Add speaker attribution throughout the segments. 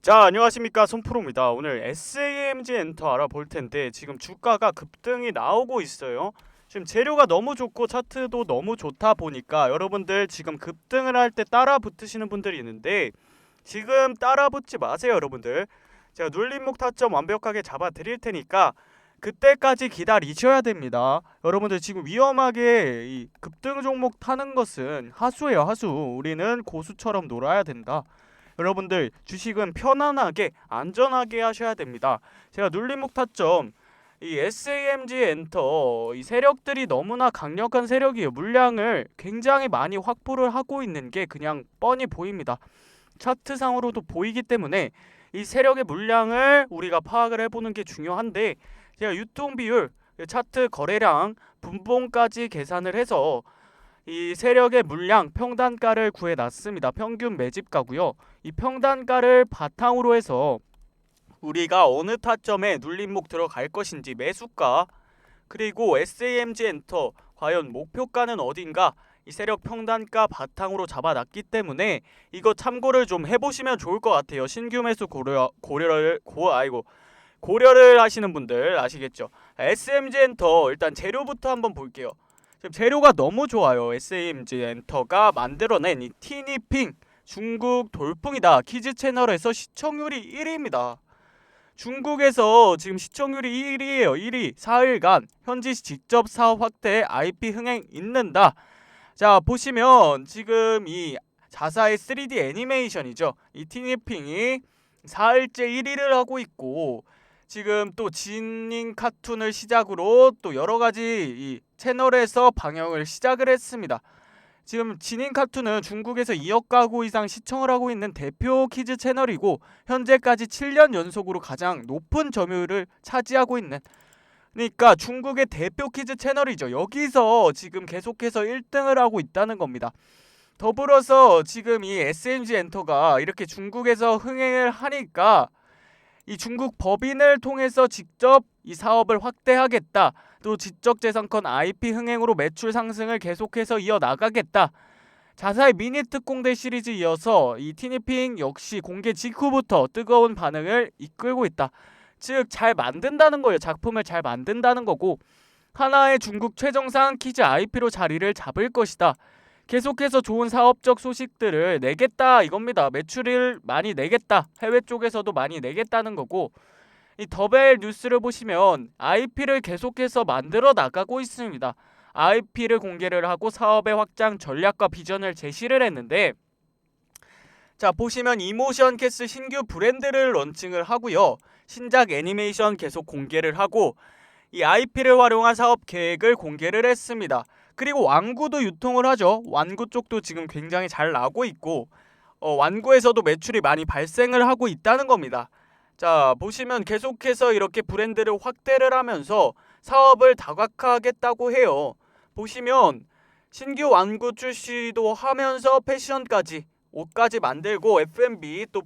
Speaker 1: 자 안녕하십니까. 손프로입니다. 오늘 SAMG 엔터 알아볼 텐데 지금 주가가 급등이 나오고 있어요. 지금 재료가 너무 좋고 차트도 너무 좋다 보니까 여러분들 지금 급등을 할 때 따라 붙으시는 분들이 있는데 지금 따라 붙지 마세요 여러분들. 제가 눌림목 타점 완벽하게 잡아 드릴 테니까 그때까지 기다리셔야 됩니다. 여러분들 지금 위험하게 이 급등 종목 타는 것은 하수예요 하수. 우리는 고수처럼 놀아야 된다 여러분들 주식은 편안하게 안전하게 하셔야 됩니다. 제가 눌림목 타점 이 SAMG 엔터 이 세력들이 너무나 강력한 세력이에요. 물량을 굉장히 많이 확보를 하고 있는 게 그냥 뻔히 보입니다. 차트상으로도 보이기 때문에 이 세력의 물량을 우리가 파악을 해보는 게 중요한데 제가 유통 비율, 차트 거래량, 분봉까지 계산을 해서 이 세력의 물량 평단가를 구해 놨습니다. 평균 매집가고요. 이 평단가를 바탕으로 해서 우리가 어느 타점에 눌림목 들어갈 것인지 매수가 그리고 SAMG 엔터 과연 목표가는 어딘가 이 세력 평단가 바탕으로 잡아놨기 때문에 이거 참고를 좀 해보시면 좋을 것 같아요. 신규 매수 고려 고려를 고 아이고 고려를 하시는 분들 아시겠죠? SMG 엔터 일단 재료부터 한번 볼게요. 지금 재료가 너무 좋아요. SAMG 엔터가 만들어낸 이 티니핑 중국 돌풍이다. 키즈 채널에서 시청률이 1위입니다. 중국에서 지금 시청률이 1위예요. 1위. 4일간 현지 직접 사업 확대 IP 흥행 있는다. 자, 보시면 지금 이 자사의 3D 애니메이션이죠. 이 티니핑이 4일째 1위를 하고 있고 지금 또 진인 카툰을 시작으로 또 여러 가지 이 채널에서 방영을 시작을 했습니다. 지금 진인 카툰은 중국에서 2억 가구 이상 시청을 하고 있는 대표 키즈 채널이고 현재까지 7년 연속으로 가장 높은 점유율을 차지하고 있는 그러니까 중국의 대표 키즈 채널이죠. 여기서 지금 계속해서 1등을 하고 있다는 겁니다. 더불어서 지금 이 SMG 엔터가 이렇게 중국에서 흥행을 하니까 이 중국 법인을 통해서 직접 이 사업을 확대하겠다. 또 지적재산권 IP 흥행으로 매출 상승을 계속해서 이어 나가겠다. 자사의 미니 특공대 시리즈 이어서 이 티니핑 역시 공개 직후부터 뜨거운 반응을 이끌고 있다. 즉 잘 만든다는 거예요. 작품을 잘 만든다는 거고 하나의 중국 최정상 키즈 IP로 자리를 잡을 것이다. 계속해서 좋은 사업적 소식들을 내겠다 이겁니다. 매출을 많이 내겠다. 해외 쪽에서도 많이 내겠다는 거고 이 더벨 뉴스를 보시면 IP를 계속해서 만들어 나가고 있습니다. IP를 공개를 하고 사업의 확장 전략과 비전을 제시를 했는데 자 보시면 이모션 캐스 신규 브랜드를 런칭을 하고요. 신작 애니메이션 계속 공개를 하고 이 IP를 활용한 사업 계획을 공개를 했습니다. 그리고 완구도 유통을 하죠. 완구 쪽도 지금 굉장히 잘 나고 있고 어, 완구에서도 매출이 많이 발생을 하고 있다는 겁니다. 자 보시면 계속해서 이렇게 브랜드를 확대를 하면서 사업을 다각화하겠다고 해요. 보시면 신규 완구 출시도 하면서 패션까지 옷까지 만들고 F&B 또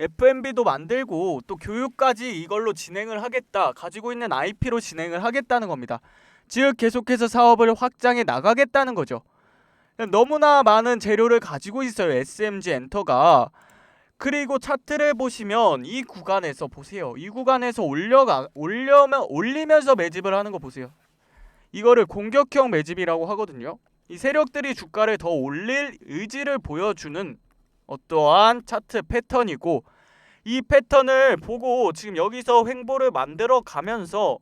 Speaker 1: F&B도 만들고 또 교육까지 이걸로 진행을 하겠다. 가지고 있는 IP로 진행을 하겠다는 겁니다. 즉 계속해서 사업을 확장해 나가겠다는 거죠. 너무나 많은 재료를 가지고 있어요. SMG 엔터가. 그리고 차트를 보시면 이 구간에서 보세요. 이 구간에서 올려가 올려면 올리면서 매집을 하는 거 보세요. 이거를 공격형 매집이라고 하거든요. 이 세력들이 주가를 더 올릴 의지를 보여주는 어떠한 차트 패턴이고 이 패턴을 보고 지금 여기서 횡보를 만들어 가면서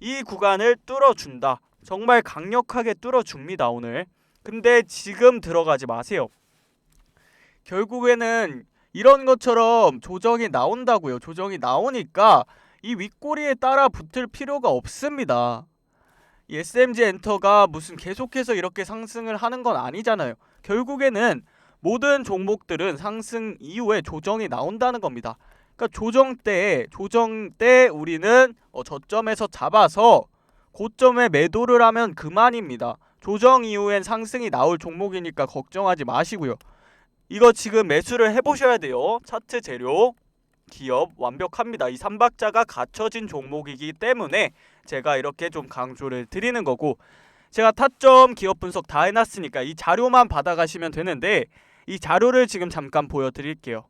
Speaker 1: 이 구간을 뚫어준다. 정말 강력하게 뚫어줍니다 오늘. 근데 지금 들어가지 마세요. 결국에는 이런 것처럼 조정이 나온다고요. 조정이 나오니까 이 윗꼬리에 따라 붙을 필요가 없습니다. 이 SMG 엔터가 무슨 계속해서 이렇게 상승을 하는 건 아니잖아요. 결국에는 모든 종목들은 상승 이후에 조정이 나온다는 겁니다. 그러니까 조정 때 조정 때 우리는 어, 저점에서 잡아서 고점에 매도를 하면 그만입니다. 조정 이후엔 상승이 나올 종목이니까 걱정하지 마시고요. 이거 지금 매수를 해보셔야 돼요. 차트 재료 기업 완벽합니다. 이 삼박자가 갖춰진 종목이기 때문에 제가 이렇게 좀 강조를 드리는 거고 제가 타점 기업 분석 다 해놨으니까 이 자료만 받아가시면 되는데 이 자료를 지금 잠깐 보여드릴게요.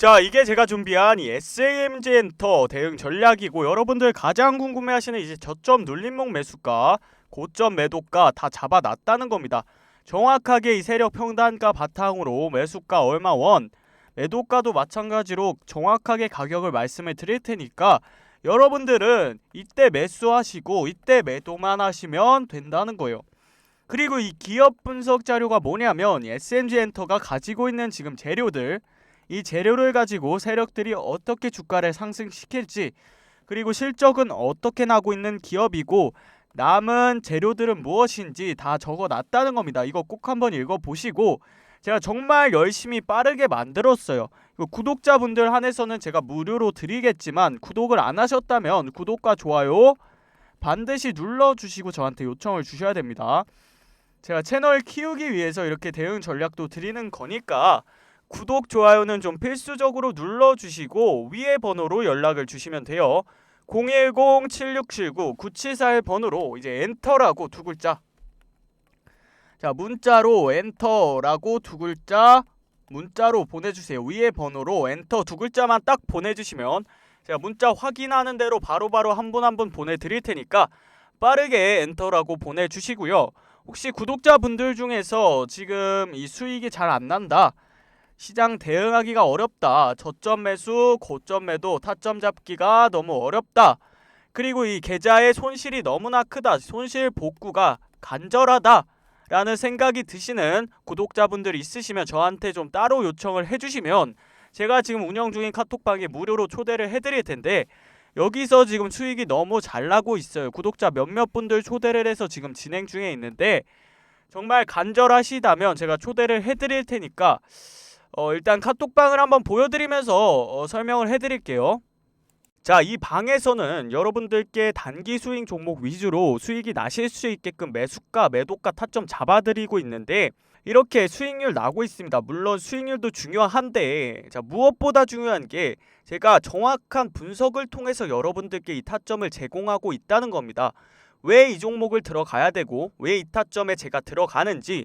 Speaker 1: 자 이게 제가 준비한 이 SAMG 엔터 대응 전략이고 여러분들 가장 궁금해하시는 이제 저점 눌림목 매수가 고점 매도가 다 잡아놨다는 겁니다. 정확하게 이 세력 평단가 바탕으로 매수가 얼마 원 매도가도 마찬가지로 정확하게 가격을 말씀을 드릴 테니까 여러분들은 이때 매수하시고 이때 매도만 하시면 된다는 거예요. 그리고 이 기업 분석 자료가 뭐냐면 SMG 엔터가 가지고 있는 지금 재료들 이 재료를 가지고 세력들이 어떻게 주가를 상승시킬지 그리고 실적은 어떻게 나고 있는 기업이고 남은 재료들은 무엇인지 다 적어 놨다는 겁니다. 이거 꼭 한번 읽어 보시고 제가 정말 열심히 빠르게 만들었어요. 구독자분들 한해서는 제가 무료로 드리겠지만 구독을 안 하셨다면 구독과 좋아요 반드시 눌러 주시고 저한테 요청을 주셔야 됩니다. 제가 채널 키우기 위해서 이렇게 대응 전략도 드리는 거니까 구독, 좋아요는 좀 필수적으로 눌러주시고 위에 번호로 연락을 주시면 돼요. 010-7679-9741 번호로 이제 엔터라고 두 글자 자 문자로 엔터라고 두 글자 문자로 보내주세요. 위에 번호로 엔터 두 글자만 딱 보내주시면 제가 문자 확인하는 대로 바로바로 한 분 한 분 보내드릴 테니까 빠르게 엔터라고 보내주시고요. 혹시 구독자분들 중에서 지금 이 수익이 잘 안 난다. 시장 대응하기가 어렵다. 저점 매수, 고점 매도, 타점 잡기가 너무 어렵다. 그리고 이 계좌의 손실이 너무나 크다. 손실 복구가 간절하다. 라는 생각이 드시는 구독자분들이 있으시면 저한테 좀 따로 요청을 해주시면 제가 지금 운영 중인 카톡방에 무료로 초대를 해드릴 텐데 여기서 지금 수익이 너무 잘 나고 있어요. 구독자 몇몇 분들 초대를 해서 지금 진행 중에 있는데 정말 간절하시다면 제가 초대를 해드릴 테니까 어, 일단 카톡방을 한번 보여드리면서 어, 설명을 해드릴게요. 자, 이 방에서는 여러분들께 단기 수익 종목 위주로 수익이 나실 수 있게끔 매수가, 매도가 타점 잡아드리고 있는데 이렇게 수익률 나고 있습니다. 물론 수익률도 중요한데 자, 무엇보다 중요한 게 제가 정확한 분석을 통해서 여러분들께 이 타점을 제공하고 있다는 겁니다. 왜 이 종목을 들어가야 되고 왜 이 타점에 제가 들어가는지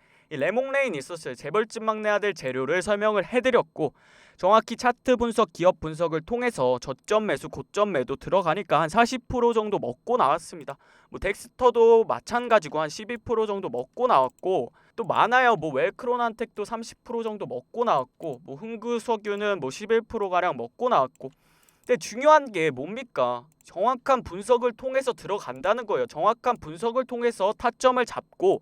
Speaker 1: 레몽레인 있었어요. 재벌집 막내 아들 재료를 설명을 해드렸고 정확히 차트 분석, 기업 분석을 통해서 저점 매수, 고점 매도 들어가니까 한 40% 정도 먹고 나왔습니다. 뭐 덱스터도 마찬가지고 한 12% 정도 먹고 나왔고 또 많아요. 뭐 웰크론한텍도 30% 정도 먹고 나왔고 뭐 흥구석유는 뭐 11% 가량 먹고 나왔고 근데 중요한 게 뭡니까? 정확한 분석을 통해서 들어간다는 거예요. 정확한 분석을 통해서 타점을 잡고